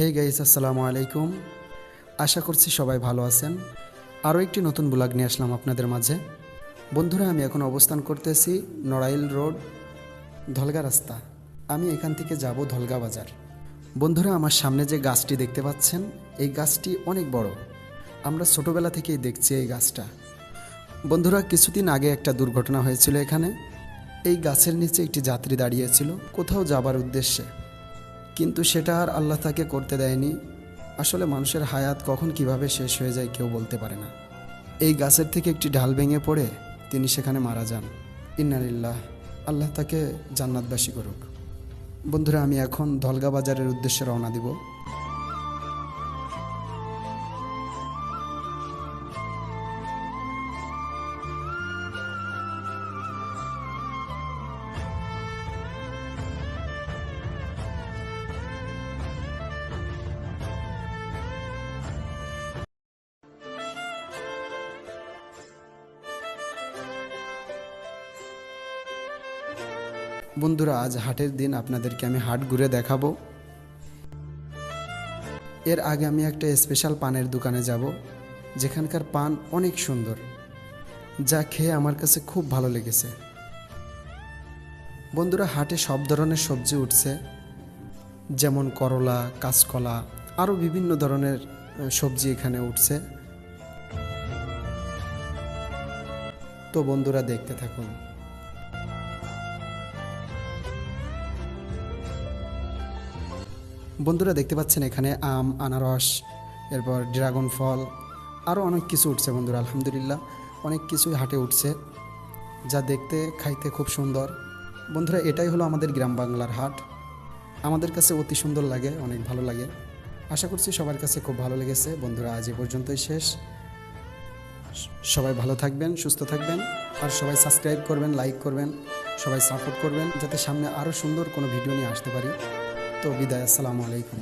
Hey guys, আসসালামু আলাইকুম। আশা করছি সবাই ভালো আছেন। আরও একটি নতুন ব্লগ নিয়ে আসলাম আপনাদের মাঝে। বন্ধুরা, আমি এখন অবস্থান করতেছি নড়াইল রোড, ধলগা রাস্তা। আমি এখান থেকে যাব ধলগা বাজার। বন্ধুরা, আমার সামনে যে গাছটি দেখতে পাচ্ছেন, এই গাছটি অনেক বড়। আমরা ছোটবেলা থেকেই দেখছি এই গাছটা। বন্ধুরা, কিছুদিন আগে একটা দুর্ঘটনা হয়েছিল এখানে। এই গাছের নিচে একটি যাত্রী দাঁড়িয়েছিল, কোথাও যাবার উদ্দেশ্যে। কিন্তু সেটা আর আল্লাহ তাকে করতে দেয়নি। আসলে মানুষের হায়াত কখন কীভাবে শেষ হয়ে যায় কেউ বলতে পারে না। এই গাছের থেকে একটি ঢাল ভেঙে পড়ে তিনি সেখানে মারা যান। ইন্নালিল্লাহ, আল্লাহ তাকে জান্নাতবাসী করুক। বন্ধুরা, আমি এখন ধলগা বাজারের উদ্দেশ্যে রওনা দিব। বন্ধুরা, আজ হাটের দিন আপনাদেরকে আমি হাট ঘুরে দেখাবো। এর আগে আমি একটা স্পেশাল পানের দোকানে যাব, যেখানকার পান অনেক সুন্দর, যা খেয়ে আমার কাছে খুব ভালো লেগেছে। বন্ধুরা, হাটে সব ধরনের সবজি উঠছে, যেমন করলা, কাঁচকলা, আরও বিভিন্ন ধরনের সবজি এখানে উঠছে। তো বন্ধুরা, দেখতে থাকুন। বন্ধুরা দেখতে পাচ্ছেন এখানে আম, আনারস, এরপর ড্রাগন ফল আরও অনেক কিছু উঠছে বন্ধুরা, আলহামদুলিল্লাহ। অনেক কিছুই হাটে উঠছে, যা দেখতে, খাইতে খুব সুন্দর। বন্ধুরা, এটাই হলো আমাদের গ্রাম বাংলার হাট। আমাদের কাছে অতি সুন্দর লাগে, অনেক ভালো লাগে। আশা করছি সবার কাছে খুব ভালো লেগেছে। বন্ধুরা, আজ এ পর্যন্তই শেষ। সবাই ভালো থাকবেন, সুস্থ থাকবেন, আর সবাই সাবস্ক্রাইব করবেন, লাইক করবেন, সবাই সাপোর্ট করবেন, যাতে সামনে আরও সুন্দর কোনো ভিডিও নিয়ে আসতে পারি। তো বিদায় আসসালামু আলাইকুম।